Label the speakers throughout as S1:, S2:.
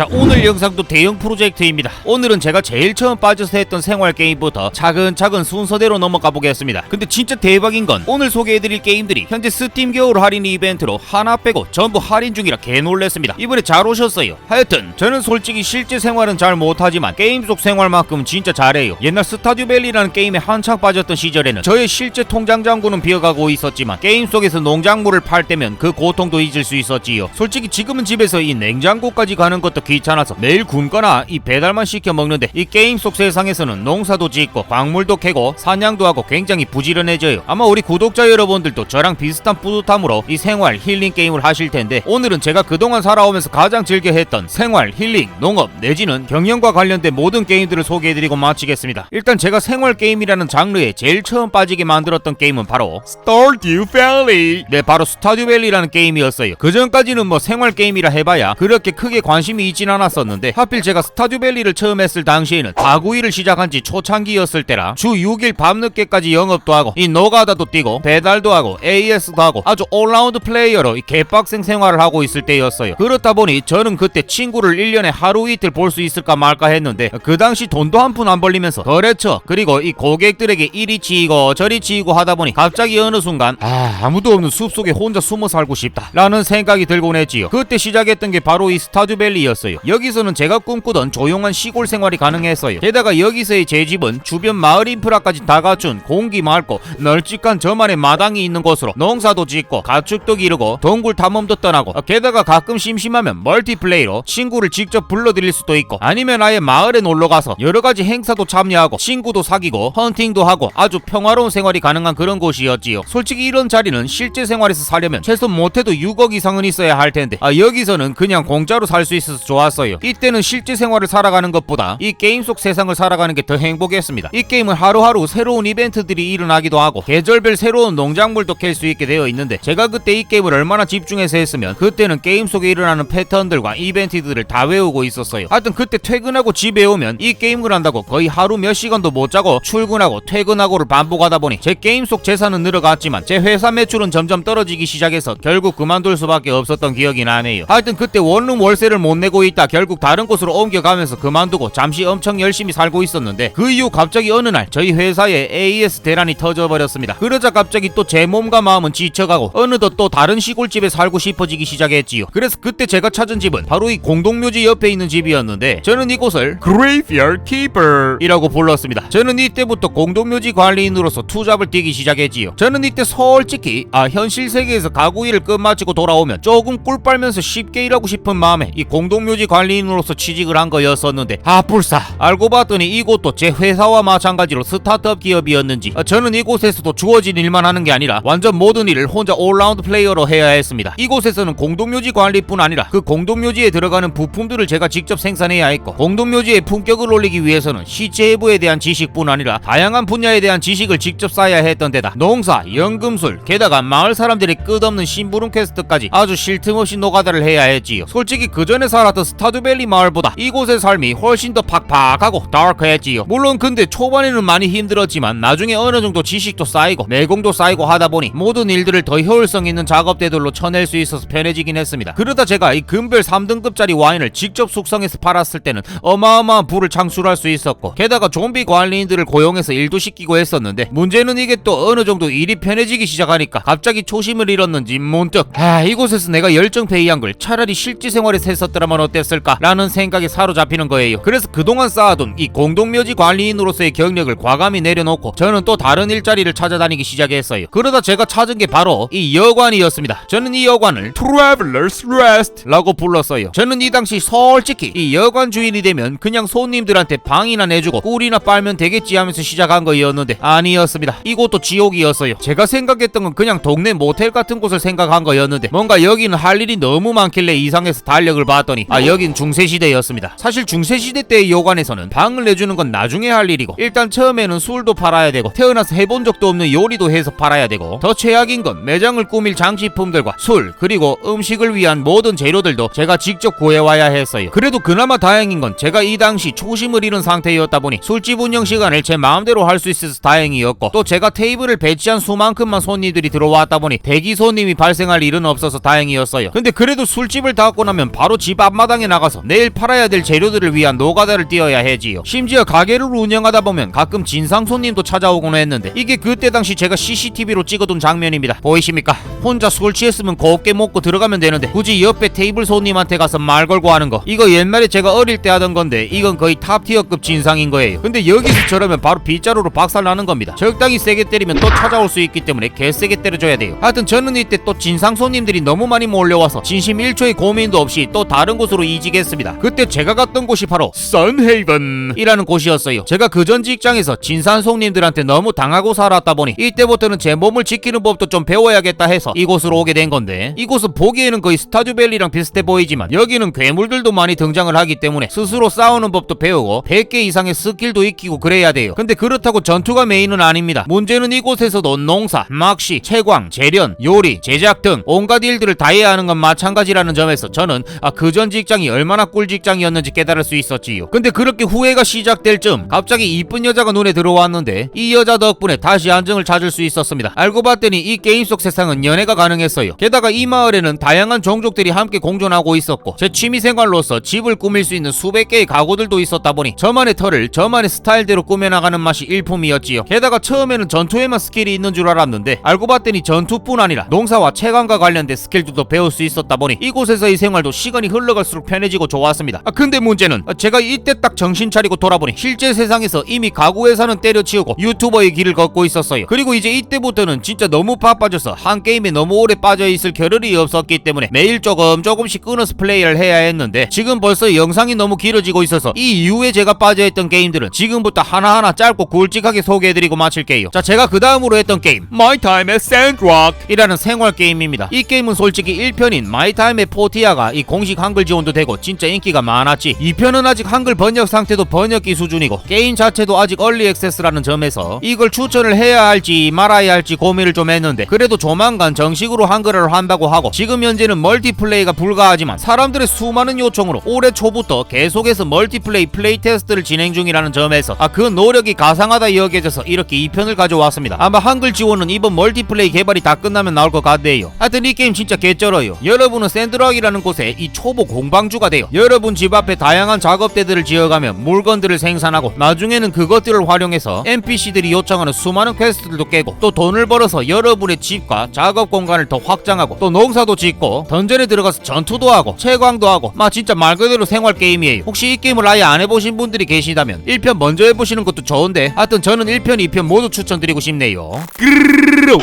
S1: 자 오늘 영상도 대형 프로젝트입니다. 오늘은 제가 제일 처음 빠져서 했던 생활 게임부터 차근차근 순서대로 넘어가 보겠습니다. 근데 진짜 대박인 건 오늘 소개해드릴 게임들이 현재 스팀 겨울 할인 이벤트로 하나 빼고 전부 할인 중이라 개놀랬습니다. 이번에 잘 오셨어요. 하여튼 저는 솔직히 실제 생활은 잘 못하지만 게임 속 생활만큼 진짜 잘해요. 옛날 스타듀밸리라는 게임에 한창 빠졌던 시절에는 저의 실제 통장 잔고는 비어가고 있었지만 게임 속에서 농작물을 팔 때면 그 고통도 잊을 수 있었지요. 솔직히 지금은 집에서 이 냉장고까지 가는 것도 귀찮아서 매일 굶거나 이 배달만 시켜 먹는데 이 게임 속 세상에서는 농사도 짓고 광물도 캐고 사냥도 하고 굉장히 부지런해져요. 아마 우리 구독자 여러분들도 저랑 비슷한 뿌듯함으로 이 생활 힐링 게임을 하실 텐데 오늘은 제가 그동안 살아오면서 가장 즐겨 했던 생활 힐링 농업 내지는 경영과 관련된 모든 게임들을 소개해드리고 마치겠습니다. 일단 제가 생활 게임이라는 장르에 제일 처음 빠지게 만들었던 게임은 바로 Stardew Valley. 네 바로 스타듀 밸리라는 게임이었어요. 그 전까지는 뭐 생활 게임이라 해봐야 그렇게 크게 관심이 있진 않았었는데 하필 제가 스타듀 밸리를 처음 했을 당시에는 다구이를 시작한 지 초창기였을 때라 주 6일 밤늦게까지 영업도 하고 이 노가다도 뛰고 배달도 하고 AS도 하고 아주 올라운드 플레이어로 이 개빡생 생활을 하고 있을 때였어요. 그렇다 보니 저는 그때 친구를 1년에 하루 이틀 볼 수 있을까 말까 했는데 그 당시 돈도 한 푼 안 벌리면서 거래처 그리고 이 고객들에게 이리 치이고 저리 치이고 하다 보니 갑자기 어느 순간 아 아무도 없는 숲속에 혼자 숨어 살고 싶다 라는 생각이 들곤 했지요. 그때 시작했던 게 바로 이 스타듀밸리였어요 여기서는 제가 꿈꾸던 조용한 시골 생활이 가능했어요. 게다가 여기서의 제 집은 주변 마을 인프라까지 다 갖춘 공기 맑고 널찍한 저만의 마당이 있는 곳으로 농사도 짓고 가축도 기르고 동굴 탐험도 떠나고 게다가 가끔 심심하면 멀티플레이로 친구를 직접 불러들일 수도 있고 아니면 아예 마을에 놀러가서 여러가지 행사도 참여하고 친구도 사귀고 헌팅도 하고 아주 평화로운 생활이 가능한 그런 곳이었지요. 솔직히 이런 자리는 실제 생활에서 살려면 최소 못해도 6억 이상은 있어야 할 텐데 아 여기서는 그냥 공짜로 살 수 있어서 좋았어요. 이때는 실제 생활을 살아가는 것보다 이 게임 속 세상을 살아가는 게 더 행복했습니다. 이 게임은 하루하루 새로운 이벤트들이 일어나기도 하고 계절별 새로운 농작물도 캘 수 있게 되어 있는데 제가 그때 이 게임을 얼마나 집중해서 했으면 그때는 게임 속에 일어나는 패턴들과 이벤트들을 다 외우고 있었어요. 하여튼 그때 퇴근하고 집에 오면 이 게임을 한다고 거의 하루 몇 시간도 못 자고 출근하고 퇴근하고를 반복하다 보니 제 게임 속 재산은 늘어갔지만 제 회사 매출은 점점 떨어지기 시작해서 결국 그만둘 수밖에 없었던 기억이 나네요. 하여튼 그때 원룸 월세를 못 내고 있다. 결국 다른 곳으로 옮겨가면서 그만두고 잠시 엄청 열심히 살고 있었는데 그 이후 갑자기 어느 날 저희 회사에 AS 대란이 터져버렸습니다. 그러자 갑자기 또 제 몸과 마음은 지쳐가고 어느덧 또 다른 시골집에 살고 싶어지기 시작했지요. 그래서 그때 제가 찾은 집은 바로 이 공동묘지 옆에 있는 집이었는데 저는 이곳을 Graveyard Keeper 이라고 불렀습니다. 저는 이때부터 공동묘지 관리인으로서 투잡을 뛰기 시작했지요. 저는 이때 솔직히 아 현실 세계에서 가구 일을 끝마치고 돌아오면 조금 꿀 빨면서 쉽게 일하고 싶은 마음에 이 공동묘지 관리인으로서 취직을 한 거였었는데 아 불사 알고 봤더니 이곳도 제 회사와 마찬가지로 스타트업 기업이었는지 아, 저는 이곳에서도 주어진 일만 하는 게 아니라 완전 모든 일을 혼자 올라운드 플레이어로 해야 했습니다 이곳에서는 공동묘지 관리뿐 아니라 그 공동묘지에 들어가는 부품들을 제가 직접 생산해야 했고 공동묘지의 품격을 올리기 위해서는 시제부에 대한 지식뿐 아니라 다양한 분야에 대한 지식을 직접 쌓아야 했던 데다 농사, 연금술, 게다가 마을 사람들이 끝없는 심부름 퀘스트까지 아주 쉴 틈 없이 노가다를 해야 했지요. 솔직히 그 전에 살았던 스타듀밸리 마을보다 이곳의 삶이 훨씬 더 팍팍하고 다크했지요. 물론 근데 초반에는 많이 힘들었지만 나중에 어느 정도 지식도 쌓이고 내공도 쌓이고 하다 보니 모든 일들을 더 효율성 있는 작업대들로 쳐낼 수 있어서 편해지긴 했습니다. 그러다 제가 이 금별 3등급짜리 와인을 직접 숙성해서 팔았을 때는 어마어마한 부를 창출할 수 있었고 게다가 좀비 관리인들을 고용해서 일도 시키고 했었는데 문제는 이게 또 어느 정도 일이 편해지기 시작하니까 갑자기 초심을 잃었는지 문득 아 이곳에서 내가 열정 페이한 걸 차라리 실제 생활에서 했었더라면 어땠을까 라는 생각에 사로잡히는 거예요. 그래서 그동안 쌓아둔 이 공동묘지 관리인으로서의 경력을 과감히 내려놓고 저는 또 다른 일자리를 찾아다니기 시작했어요. 그러다 제가 찾은 게 바로 이 여관이었습니다. 저는 이 여관을 Traveler's Rest 라고 불렀어요. 저는 이 당시 솔직히 이 여관 주인이 되면 그냥 손님들한테 방이나 내주고 꿀이나 빨면 되겠지 하면서 시작한 거였는데 아니었습니다. 이곳도 지옥이었어요. 제가 생각했던 건 그냥 동네 모텔 같은 곳을 생각한 거였는데 뭔가 여기는 할 일이 너무 많길래 이상해서 달력을 봤더니 아 여긴 중세시대였습니다. 사실 중세시대 때의 여관에서는 방을 내주는 건 나중에 할 일이고 일단 처음에는 술도 팔아야 되고 태어나서 해본 적도 없는 요리도 해서 팔아야 되고 더 최악인 건 매장을 꾸밀 장식품들과 술 그리고 음식을 위한 모든 재료들도 제가 직접 구해와야 했어요. 그래도 그나마 다행인 건 제가 이 당시 초심을 잃은 상태였다 보니 술집 운영 시간을 제 마음대로 할 수 있어서 다행이었고 또 제가 테이블을 배치한 수만큼만 손님들이 들어왔다 보니 대기 손님이 발생할 일은 없어서 다행이었어요. 근데 그래도 술집을 닫고 나면 바로 집 앞만 앞마당에 나가서 내일 팔아야 될 재료들을 위한 노가다를 뛰어야 해지요. 심지어 가게를 운영하다 보면 가끔 진상 손님도 찾아오곤 했는데 이게 그때 당시 제가 CCTV로 찍어둔 장면입니다. 보이십니까? 혼자 술 취했으면 곱게 먹고 들어가면 되는데 굳이 옆에 테이블 손님한테 가서 말 걸고 하는 거 이거 옛날에 제가 어릴 때 하던 건데 이건 거의 탑티어급 진상인 거예요. 근데 여기서 저러면 바로 빗자루로 박살 나는 겁니다. 적당히 세게 때리면 또 찾아올 수 있기 때문에 개세게 때려줘야 돼요. 하여튼 저는 이때 또 진상 손님들이 너무 많이 몰려와서 진심 1초의 고민도 없이 또 다른 곳 으로 이직했습니다. 그때 제가 갔던 곳이 바로 선헤이븐이라는 곳이었어요. 제가 그전 직장에서 진상 손님들한테 너무 당하고 살았다 보니 이때부터는 제 몸을 지키는 법도 좀 배워야겠다 해서 이곳으로 오게 된 건데 이곳은 보기에는 거의 스타듀밸리랑 비슷해 보이지만 여기는 괴물들도 많이 등장을 하기 때문에 스스로 싸우는 법도 배우고 100개 이상의 스킬도 익히고 그래야 돼요. 근데 그렇다고 전투가 메인은 아닙니다. 문제는 이곳에서도 농사, 막시, 채광, 재련, 요리, 제작 등 온갖 일들을 다 해야 하는 건 마찬가지라는 점에서 저는 아, 그전 직 장이 얼마나 꿀 직장이었는지 깨달을 수 있었지요. 근데 그렇게 후회가 시작될 쯤 갑자기 이쁜 여자가 눈에 들어왔는데 이 여자 덕분에 다시 안정을 찾을 수 있었습니다. 알고 봤더니 이 게임 속 세상은 연애가 가능했어요. 게다가 이 마을에는 다양한 종족들이 함께 공존하고 있었고 제 취미생활로서 집을 꾸밀 수 있는 수백 개의 가구들도 있었다 보니 저만의 털을 저만의 스타일대로 꾸며나가는 맛이 일품이었지요. 게다가 처음에는 전투에만 스킬이 있는 줄 알았는데 알고 봤더니 전투뿐 아니라 농사와 채광과 관련된 스킬들도 배울 수 있었다 보니 이곳에서의 생활도 시간이 흘러갈 수록 편해지고 좋았습니다. 아, 근데 문제는 제가 이때 딱 정신 차리고 돌아보니 실제 세상에서 이미 가구 회사는 때려치우고 유튜버의 길을 걷고 있었어요. 그리고 이제 이때부터는 진짜 너무 바빠져서 한 게임에 너무 오래 빠져 있을 겨를이 없었기 때문에 매일 조금 조금씩 끊어서 플레이를 해야 했는데 지금 벌써 영상이 너무 길어지고 있어서 이 이후에 제가 빠져 있던 게임들은 지금부터 하나하나 짧고 굵직하게 소개해드리고 마칠게요. 자 제가 그 다음으로 했던 게임 My Time at Sandrock 이라는 생활 게임입니다. 이 게임은 솔직히 1편인 My Time at 포티아가 이 공식 한글 지원 도 되고 진짜 인기가 많았지. 2편은 아직 한글 번역 상태도 번역기 수준이고 게임 자체도 아직 얼리 액세스라는 점에서 이걸 추천을 해야 할지 말아야 할지 고민을 좀 했는데 그래도 조만간 정식으로 한글화를 한다고 하고 지금 현재는 멀티플레이가 불가하지만 사람들의 수많은 요청으로 올해 초부터 계속해서 멀티플레이 플레이 테스트를 진행 중이라는 점에서 아 그 노력이 가상하다 여겨져서 이렇게 2편을 가져왔습니다. 아마 한글 지원은 이번 멀티플레이 개발이 다 끝나면 나올 것 같네요. 하여튼 이 게임 진짜 개쩔어요. 여러분은 샌드락이라는 곳에 이 초보 공 방주가 돼요 여러분 집 앞에 다양한 작업대들을 지어가며 물건들을 생산하고 나중에는 그것들을 활용해서 NPC들이 요청하는 수많은 퀘스트들도 깨고 또 돈을 벌어서 여러분의 집과 작업 공간을 더 확장하고 또 농사도 짓고 던전에 들어가서 전투도 하고 채광도 하고 막 진짜 말 그대로 생활 게임이에요. 혹시 이 게임을 아예 안 해보신 분들이 계시다면 1편 먼저 해보시는 것도 좋은데 하여튼 저는 1편 2편 모두 추천드리고 싶네요.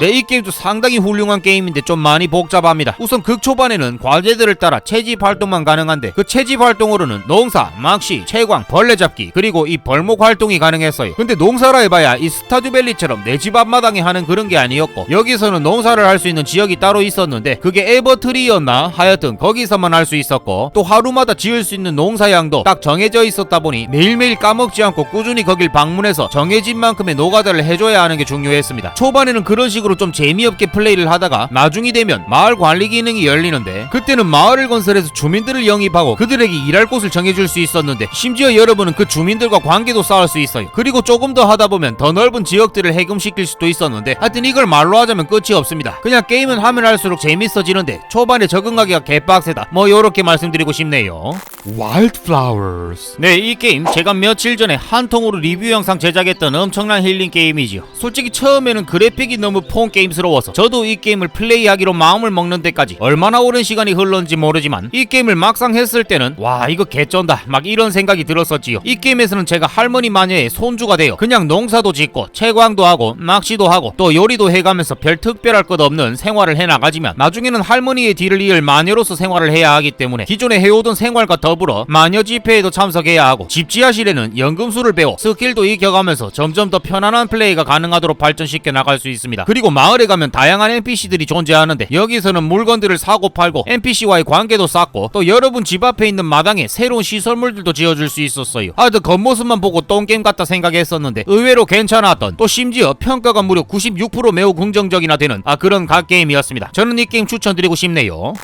S1: 네, 이 게임도 상당히 훌륭한 게임인데 좀 많이 복잡합니다. 우선 극 초반에는 과제들을 따라 채집 활동만 가능한데 그 채집 활동으로는 농사, 막시, 채광, 벌레 잡기 그리고 이 벌목 활동이 가능했어요. 근데 농사라 해봐야 이 스타듀밸리처럼 내 집 앞마당에 하는 그런 게 아니었고 여기서는 농사를 할 수 있는 지역이 따로 있었는데 그게 에버트리였나 하여튼 거기서만 할 수 있었고 또 하루마다 지을 수 있는 농사양도 딱 정해져 있었다 보니 매일매일 까먹지 않고 꾸준히 거길 방문해서 정해진 만큼의 노가다를 해줘야 하는 게 중요했습니다. 초반에는 그런 식으로 좀 재미없게 플레이를 하다가 나중이 되면 마을 관리 기능이 열리는데 그때는 마을을 건설해서 주민들을 영입하고 그들에게 일할 곳을 정해줄 수 있었는데 심지어 여러분은 그 주민들과 관계도 쌓을 수 있어요. 그리고 조금 더 하다 보면 더 넓은 지역들을 해금시킬 수도 있었는데 하여튼 이걸 말로 하자면 끝이 없습니다. 그냥 게임은 하면 할수록 재밌어지는데 초반에 적응하기가 개빡세다. 뭐 요렇게 말씀드리고 싶네요.
S2: Wildflowers.
S1: 네, 이 게임 제가 며칠 전에 한 통으로 리뷰 영상 제작했던 엄청난 힐링 게임이지요. 솔직히 처음에는 그래픽이 너무 폰 게임스러워서 저도 이 게임을 플레이하기로 마음을 먹는 데까지 얼마나 오랜 시간이 흘렀는지 모르지만 이 게임을 막상 했을 때는 와 이거 개쩐다 막 이런 생각이 들었었지요. 이 게임에서는 제가 할머니 마녀의 손주가 되어 그냥 농사도 짓고 채광도 하고 낚시도 하고 또 요리도 해가면서 별 특별할 것 없는 생활을 해나가지만 나중에는 할머니의 뒤를 이을 마녀로서 생활을 해야 하기 때문에 기존에 해오던 생활과 더 불어 마녀 집회에도 참석해야 하고 집지하실에는 연금술을 배워 스킬도 익혀가면서 점점 더 편안한 플레이가 가능하도록 발전시켜 나갈 수 있습니다. 그리고 마을에 가면 다양한 NPC들이 존재하는데 여기서는 물건들을 사고 팔고 NPC와의 관계도 쌓고 또 여러분 집 앞에 있는 마당에 새로운 시설물들도 지어줄 수 있었어요. 아그 겉모습만 보고 똥게임 같다 생각했었는데 의외로 괜찮았던 또 심지어 평가가 무려 96% 매우 긍정적이나 되는 아 그런 각 게임이었습니다. 저는 이 게임 추천드리고 싶네요.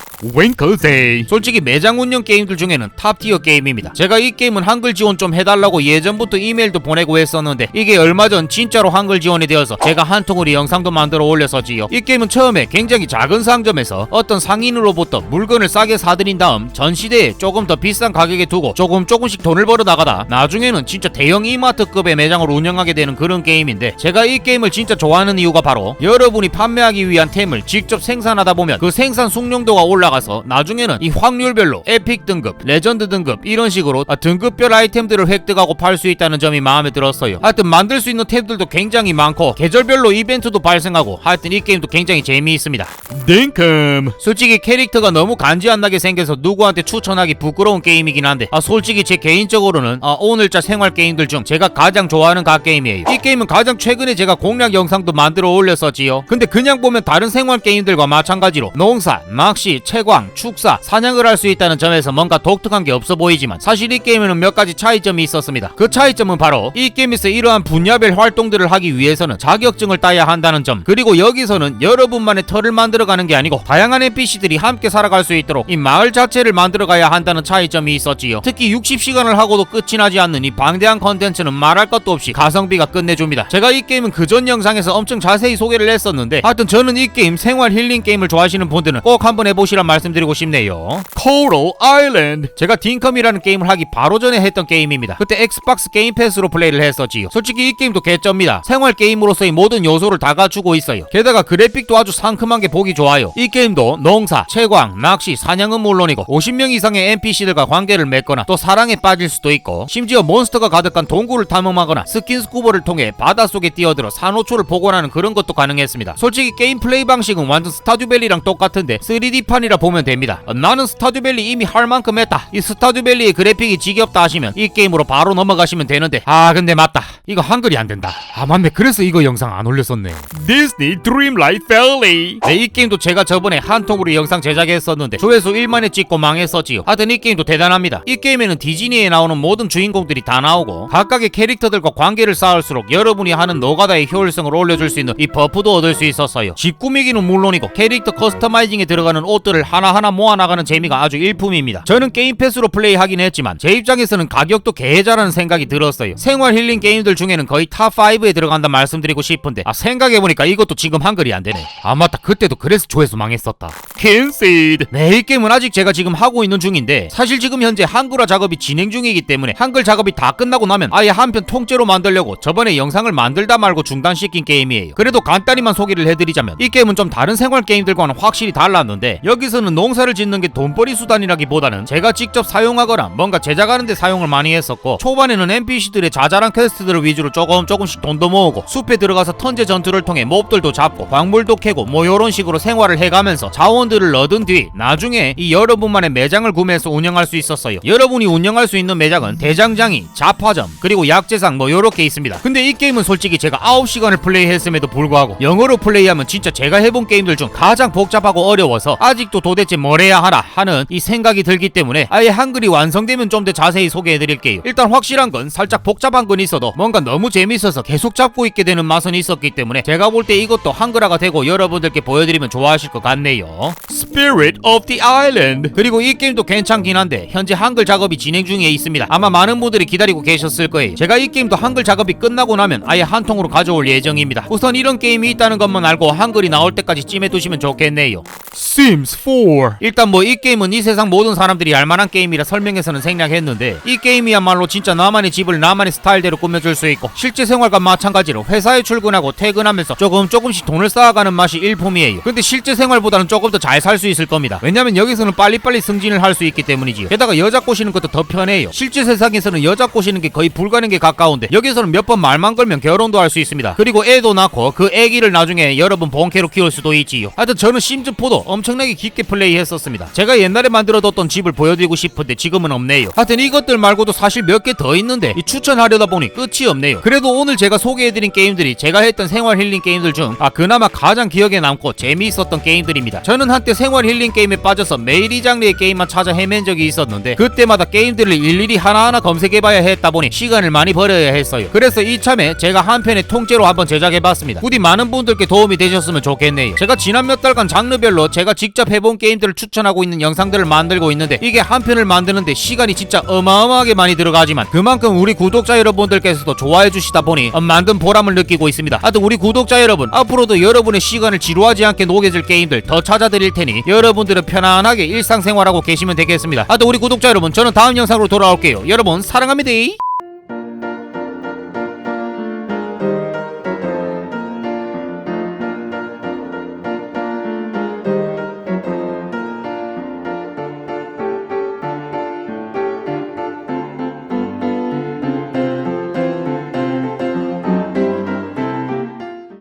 S2: Day.
S1: 솔직히 매장 운영 게임들 중에는 탑티어 게임입니다. 제가 이 게임은 한글 지원 좀 해달라고 예전부터 이메일도 보내고 했었는데 이게 얼마 전 진짜로 한글 지원이 되어서 제가 한 통으로 영상도 만들어 올렸었지요. 이 게임은 처음에 굉장히 작은 상점에서 어떤 상인으로부터 물건을 싸게 사들인 다음 전 시대에 조금 더 비싼 가격에 두고 조금 조금씩 돈을 벌어 나가다 나중에는 진짜 대형 이마트급의 매장을 운영하게 되는 그런 게임인데 제가 이 게임을 진짜 좋아하는 이유가 바로 여러분이 판매하기 위한 템을 직접 생산하다 보면 그 생산 숙련도가 올라가서 나중에는 이 확률별로 에픽 등급, 레전 드 등급 이런 식으로 아, 등급별 아이템들을 획득하고 팔 수 있다는 점이 마음에 들었어요. 하여튼 만들 수 있는 템들도 굉장히 많고 계절별로 이벤트도 발생하고 하여튼 이 게임도 굉장히 재미있습니다.
S2: Dinkum.
S1: 솔직히 캐릭터가 너무 간지 안 나게 생겨서 누구한테 추천하기 부끄러운 게임이긴 한데 아 솔직히 제 개인적으로는 아, 오늘자 생활 게임들 중 제가 가장 좋아하는 각 게임이에요. 이 게임은 가장 최근에 제가 공략 영상도 만들어 올렸었지요. 근데 그냥 보면 다른 생활 게임들과 마찬가지로 농사, 낚시, 채광, 축사, 사냥을 할 수 있다는 점에서 뭔가 독특한 게 없어 보이지만 사실 이 게임에는 몇 가지 차이점이 있었습니다. 그 차이점은 바로 이 게임에서 이러한 분야별 활동들을 하기 위해서는 자격증을 따야 한다는 점 그리고 여기서는 여러분만의 터를 만들어가는 게 아니고 다양한 NPC들이 함께 살아갈 수 있도록 이 마을 자체를 만들어가야 한다는 차이점이 있었지요. 특히 60시간을 하고도 끝이 나지 않는 이 방대한 컨텐츠는 말할 것도 없이 가성비가 끝내줍니다. 제가 이 게임은 그전 영상에서 엄청 자세히 소개를 했었는데 하여튼 저는 이 게임 생활 힐링 게임을 좋아하시는 분들은 꼭 한번 해보시란 말씀드리고 싶네요.
S2: Coral Island.
S1: 제가 딩컴이라는 게임을 하기 바로 전에 했던 게임입니다. 그때 엑스박스 게임 패스로 플레이를 했었지요. 솔직히 이 게임도 개쩝니다. 생활 게임으로서의 모든 요소를 다 갖추고 있어요. 게다가 그래픽도 아주 상큼한 게 보기 좋아요. 이 게임도 농사, 채광, 낚시, 사냥은 물론이고 50명 이상의 NPC들과 관계를 맺거나 또 사랑에 빠질 수도 있고 심지어 몬스터가 가득한 동굴을 탐험하거나 스킨스쿠버를 통해 바닷속에 뛰어들어 산호초를 복원하는 그런 것도 가능했습니다. 솔직히 게임 플레이 방식은 완전 스타듀밸리랑 똑같은데 3D판이라 보면 됩니다. 어, 나는 스타듀밸리 이미 할 만큼 했다. 이 스타듀밸리의 그래픽이 지겹다 하시면 이 게임으로 바로 넘어가시면 되는데 아 근데 맞다. 이거 한글이 안 된다. 아 맞네. 그래서 이거 영상 안 올렸었네.
S2: Disney Dreamlight Valley.
S1: 네, 이 게임도 제가 저번에 한 통으로 영상 제작했었는데 조회수 1만에 찍고 망했었지요. 하여튼 이 게임도 대단합니다. 이 게임에는 디즈니에 나오는 모든 주인공들이 다 나오고 각각의 캐릭터들과 관계를 쌓을수록 여러분이 하는 노가다의 효율성을 올려줄 수 있는 이 버프도 얻을 수 있었어요. 집 꾸미기는 물론이고 캐릭터 커스터마이징에 들어가는 옷들을 하나하나 모아나가는 재미가 아주 일품입니다. 저는 게임 패 스로 플레이하긴 했지만 제 입장에서는 가격도 개자라는 생각이 들었어요. 생활 힐링 게임들 중에는 거의 탑5에 들어간다 말씀드리고 싶은데 아 생각해보니까 이것도 지금 한글이 안 되네. 아 맞다 그때도 그래서 조회수 망했었다.
S2: Kinseed.
S1: 네, 이 게임은 아직 제가 지금 하고 있는 중인데 사실 지금 현재 한글화 작업이 진행 중이기 때문에 한글 작업이 다 끝나고 나면 아예 한편 통째로 만들려고 저번에 영상을 만들다 말고 중단시킨 게임이에요. 그래도 간단히만 소개를 해드리자면 이 게임은 좀 다른 생활 게임들과는 확실히 달랐는데 여기서는 농사를 짓는 게 돈벌이 수단이라기보다는 제가 직접 사용하거나 뭔가 제작하는데 사용을 많이 했었고 초반에는 NPC들의 자잘한 퀘스트들을 위주로 조금 조금씩 돈도 모으고 숲에 들어가서 턴제 전투를 통해 몹들도 잡고 광물도 캐고 뭐 요런 식으로 생활을 해가면서 자원들을 얻은 뒤 나중에 이 여러분만의 매장을 구매해서 운영할 수 있었어요. 여러분이 운영할 수 있는 매장은 대장장이, 잡화점, 그리고 약재상 뭐 요렇게 있습니다. 근데 이 게임은 솔직히 제가 9시간을 플레이했음에도 불구하고 영어로 플레이하면 진짜 제가 해본 게임들 중 가장 복잡하고 어려워서 아직도 도대체 뭘 해야 하나 하는 이 생각이 들기 때문에 아예 한글이 완성되면 좀 더 자세히 소개해드릴게요. 일단 확실한 건 살짝 복잡한 건 있어도 뭔가 너무 재밌어서 계속 잡고 있게 되는 맛은 있었기 때문에 제가 볼 때 이것도 한글화가 되고 여러분들께 보여드리면 좋아하실 것 같네요.
S2: Spirit of the Island.
S1: 그리고 이 게임도 괜찮긴 한데 현재 한글 작업이 진행 중에 있습니다. 아마 많은 분들이 기다리고 계셨을 거예요. 제가 이 게임도 한글 작업이 끝나고 나면 아예 한 통으로 가져올 예정입니다. 우선 이런 게임이 있다는 것만 알고 한글이 나올 때까지 찜해 두시면 좋겠네요.
S2: Sims 4.
S1: 일단 뭐 이 게임은 이 세상 모든 사람들이 알만한 게임이라 설명해서는 생략했는데 이 게임이야말로 진짜 나만의 집을 나만의 스타일대로 꾸며줄 수 있고 실제 생활과 마찬가지로 회사에 출근하고 퇴근하면서 조금 조금씩 돈을 쌓아가는 맛이 일품이에요. 근데 실제 생활보다는 조금 더 잘 살 수 있을 겁니다. 왜냐면 여기서는 빨리빨리 승진을 할 수 있기 때문이지요. 게다가 여자 꼬시는 것도 더 편해요. 실제 세상에서는 여자 꼬시는 게 거의 불가능에 가까운데 여기서는 몇 번 말만 걸면 결혼도 할 수 있습니다. 그리고 애도 낳고 그 애기를 나중에 여러분 본캐로 키울 수도 있지요. 하여튼 저는 심즈4도 엄청나게 깊게 플레이했었습니다. 제가 옛날에 만들어뒀던 집을 보여드리고 싶은데 지금은 없네요. 하여튼 이것들 말고도 사실 몇 개 더 있는데 이 추천하려다 보니 끝이 없네요. 그래도 오늘 제가 소개해드린 게임들이 제가 했던 생활 힐링 게임들 중 아 그나마 가장 기억에 남고 재미있었던 게임들입니다. 저는 한때 생활 힐링 게임에 빠져서 매일 이 장르의 게임만 찾아 헤맨 적이 있었는데 그때마다 게임들을 일일이 하나하나 검색해봐야 했다 보니 시간을 많이 버려야 했어요. 그래서 이참에 제가 한 편의 통째로 한번 제작해봤습니다. 부디 많은 분들께 도움이 되셨으면 좋겠네요. 제가 지난 몇 달간 장르별로 제가 직접 해본 게임들을 추천하고 있는 영상들을 만들고 있는데 이게 한 편을 만드는데 시간이 진짜 어마어마하게 많이 들어가지만 그만큼 우리 구독자 여러분들께서도 좋아해 주시다 보니 어, 만든 보람을 느끼고 있습니다. 하여튼 우리 구독자 여러분 앞으로도 여러분의 시간을 지루하지 않게 녹여줄 게임들 더 찾아드릴 테니 여러분들은 편안하게 일상생활하고 계시면 되겠습니다. 하여튼 우리 구독자 여러분 저는 다음 영상으로 돌아올게요. 여러분 사랑합니다.